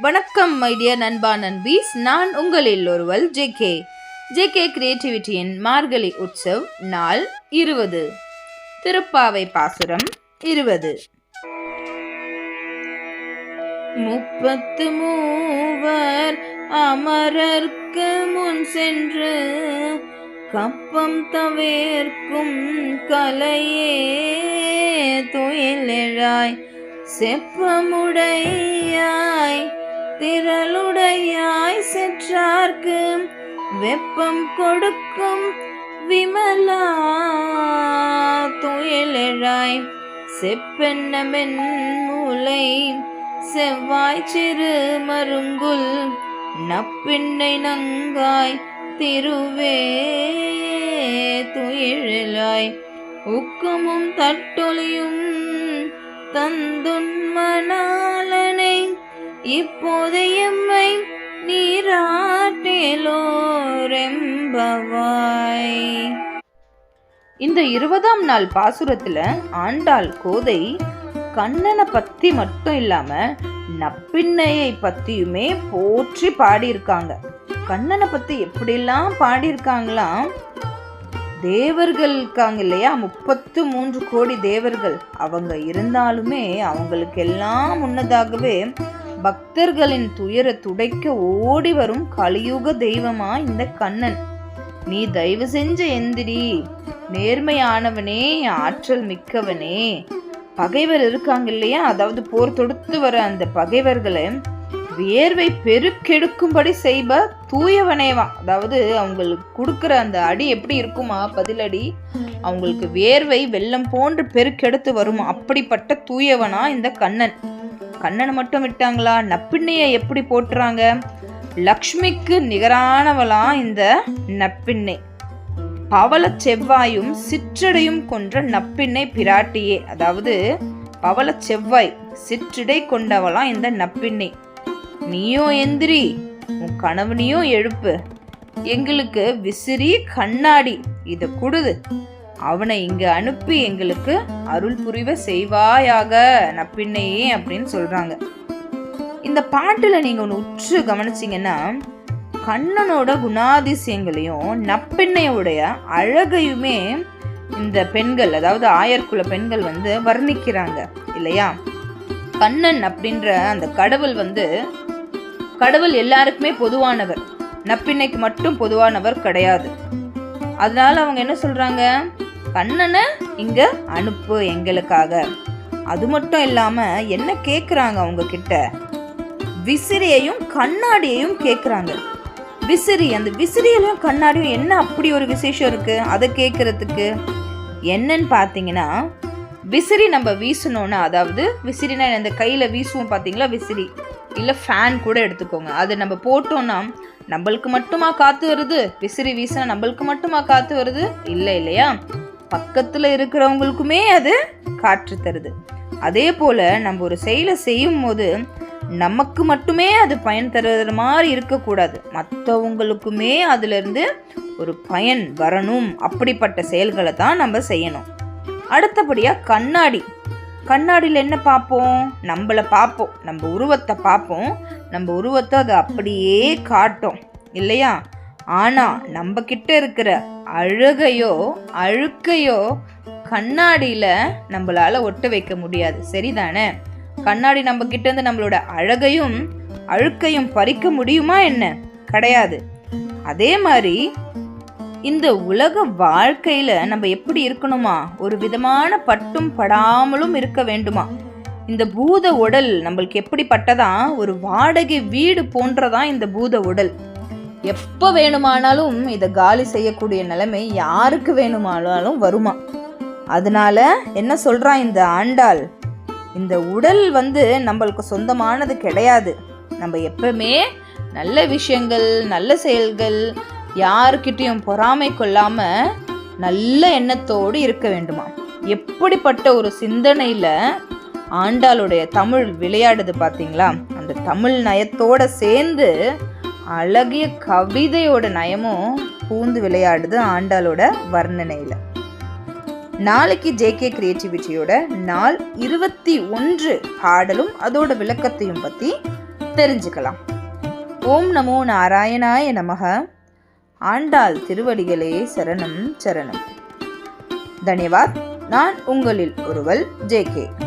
வணக்கம் மைடிய நண்பா நண்பீஸ். நான் உங்களில் ஒருவல் ஜே கே கிரியேட்டிவிட்டியின் மார்கழி உற்சவ் நாள் இருபது. திருப்பாவை பாசுரம் இருபது. முப்பத்து மூவர் அமரர்க்கு முன் சென்று கப்பம் தவிர்க்கும் கலையே துயிலெழாய் செப்பமுடையாய் திரளுடையாய் செற்றார்க்கு வெப்பம் கொடுக்கும் விமலா துயிலெழாய். செப்பென்னமென் மூளை செவ்வாய் சிறு மருங்குல் நப்பிண்ணை நங்காய் திருவே துயிழலாய் உக்கமும் தட்டொலியும் தந்துன்மனாலன் இப்போது இப்போதையம்மை நீராட்டேலோரெம்பவாய். இந்த இருபதாம் நாள் பாசுரத்துல ஆண்டாள் கோதை கண்ணனை பத்தி மட்டும் இல்லாம நப்பின்னையை பத்தியுமே போற்றி பாடியிருக்காங்க. கண்ணனை பத்தி எப்படிலாம் பாடியிருக்காங்களாம்? தேவர்கள் இருக்காங்க இல்லையா? முப்பத்து மூன்று கோடி தேவர்கள். அவங்க இருந்தாலுமே அவங்களுக்கு எல்லாம் முன்னதாகவே பக்தர்களின் துயர துடைக்க ஓடி வரும் கலியுக தெய்வமா இந்த கண்ணன். நீ தயவு செஞ்ச எந்திரி. நேர்மையானவனே ஆற்றல் மிக்கவனே. பகைவர் இருக்காங்க இல்லையா? அதாவது போர் தொடுத்து வர அந்த பகைவர்களை வேர்வை பெருக்கெடுக்கும்படி செய்ப தூயவனேவா அதாவது அவங்களுக்கு கொடுக்குற அந்த அடி எப்படி இருக்குமா? பதிலடி. அவங்களுக்கு வேர்வை வெள்ளம் போன்று பெருக்கெடுத்து வருமா? அப்படிப்பட்ட தூயவனா இந்த கண்ணன். கண்ணனை மட்டும் விட்டாங்களா? நப்பிண்ணையை எப்படி போட்டுறாங்க? லக்ஷ்மிக்கு நிகரானவளாம் இந்த நப்பிண்ணை பவள செவ்வாயும் சிற்றடையும் கொன்ற நப்பிண்ணை பிராட்டியே. அதாவது பவள செவ்வாய் சிற்றிடை கொண்டவளாம் இந்த நப்பிண்ணை நீயும் எந்திரி உன் கணவனையும் எழுப்பு. எங்களுக்கு விசிறி கண்ணாடி இதை கொடுது. அவனை இங்க அனுப்பி எங்களுக்கு அருள் புரிவ செய்வாயாக. நப்பின்னையே அப்படின்னு சொல்றாங்க. இந்த பாட்டுல நீங்க ஒன்று உற்று கவனிச்சீங்கன்னா கண்ணனோட குணாதிசயங்களையும் நப்பெண்ணையுடைய அழகையுமே இந்த பெண்கள் அதாவது ஆயர்குல பெண்கள் வந்து வர்ணிக்கிறாங்க இல்லையா? கண்ணன் அப்படின்ற அந்த கடவுள் வந்து கடவுள் எல்லாருக்குமே பொதுவானவர். நப்பின்னைக்கு மட்டும் பொதுவானவர் கிடையாது. அதனால அவங்க என்ன சொல்றாங்க? கண்ணனை இங்க அனுப்பு எங்களுக்காக. அது மட்டும் இல்லாம என்ன கேக்குறாங்க அவங்க கிட்ட விசிறியையும் கண்ணாடியையும் கேக்குறாங்க. விசிறி அந்த விசிறியிலையும் கண்ணாடியும் என்ன அப்படி ஒரு விசேஷம் இருக்கு? அதை கேட்கறதுக்கு என்னன்னு பார்த்தீங்கன்னா விசிறி நம்ம வீசணும்னா அதாவது விசிறினா இந்த கையில் வீசுவோம் பார்த்தீங்களா விசிறி. இல்லை ஃபேன் கூட எடுத்துக்கோங்க. அது நம்ம போட்டோம்னா நம்மளுக்கு மட்டுமா காற்று வருது? விசிறி வீசினா நம்மளுக்கு மட்டுமா காற்று வருது? இல்லை இல்லையா? பக்கத்தில் இருக்கிறவங்களுக்குமே அது காற்று தருது. அதே போல் நம்ம ஒரு செயலை செய்யும் போது நமக்கு மட்டுமே அது பயன் தருவது மாதிரி இருக்கக்கூடாது. மற்றவங்களுக்குமே அதிலிருந்து ஒரு பயன் வரணும். அப்படிப்பட்ட செயல்களை தான் நம்ம செய்யணும். அடுத்தபடியாக கண்ணாடி. கண்ணாடியில் என்ன பார்ப்போம்? நம்மளை பார்ப்போம். நம்ம உருவத்தை பார்ப்போம். நம்ம உருவத்தை அதை அப்படியே காட்டும். இல்லையா? ஆனால் நம்மக்கிட்ட இருக்கிற அழகையோ அழுக்கையோ கண்ணாடியில் நம்மளால் ஒட்ட வைக்க முடியாது. சரிதானே? கண்ணாடி நம்ம இருந்து நம்மளோட அழகையும் அழுக்கையும் பறிக்க முடியுமா என்ன? கிடையாது. அதே மாதிரி இந்த உலக வாழ்க்கையில் நம்ம எப்படி இருக்கணுமா? ஒரு விதமான பட்டும் படாமலும் இருக்க வேண்டுமா? இந்த பூத உடல் நம்மளுக்கு எப்படிப்பட்டதா? ஒரு வாடகை வீடு போன்றதான் இந்த பூத உடல்? எப்போ வேணுமானாலும் இதை காலி செய்யக்கூடிய நிலைமை யாருக்கு வேணுமானாலும் வருமா? அதனால என்ன சொல்கிறான் இந்த ஆண்டாள்? இந்த உடல் வந்து நம்மளுக்கு சொந்தமானது கிடையாது. நம்ம எப்பவுமே நல்ல விஷயங்கள் நல்ல செயல்கள் யாருக்கிட்டையும் பொறாமை கொள்ளாமல் நல்ல எண்ணத்தோடு இருக்க வேண்டுமா? எப்படிப்பட்ட ஒரு சிந்தனையில் ஆண்டாளுடைய தமிழ் விளையாடுது பார்த்தீங்களா அந்த தமிழ் நயத்தோடு சேர்ந்து அழகிய கவிதையோட நயமும் பூந்து விளையாடுது ஆண்டாளோட வர்ணனையில். நாளைக்கு ஜேகே கிரியேட்டிவிட்டியோட நாள் இருபத்தி ஒன்று பாடலும் அதோட விளக்கத்தையும் பற்றி தெரிஞ்சுக்கலாம். ஓம் நமோ நாராயணாய நமக. ஆண்டாள் திருவடிகளே சரணம் சரணம். தன்யவாத் நான் உங்களில் ஒருவல் ஜே கே.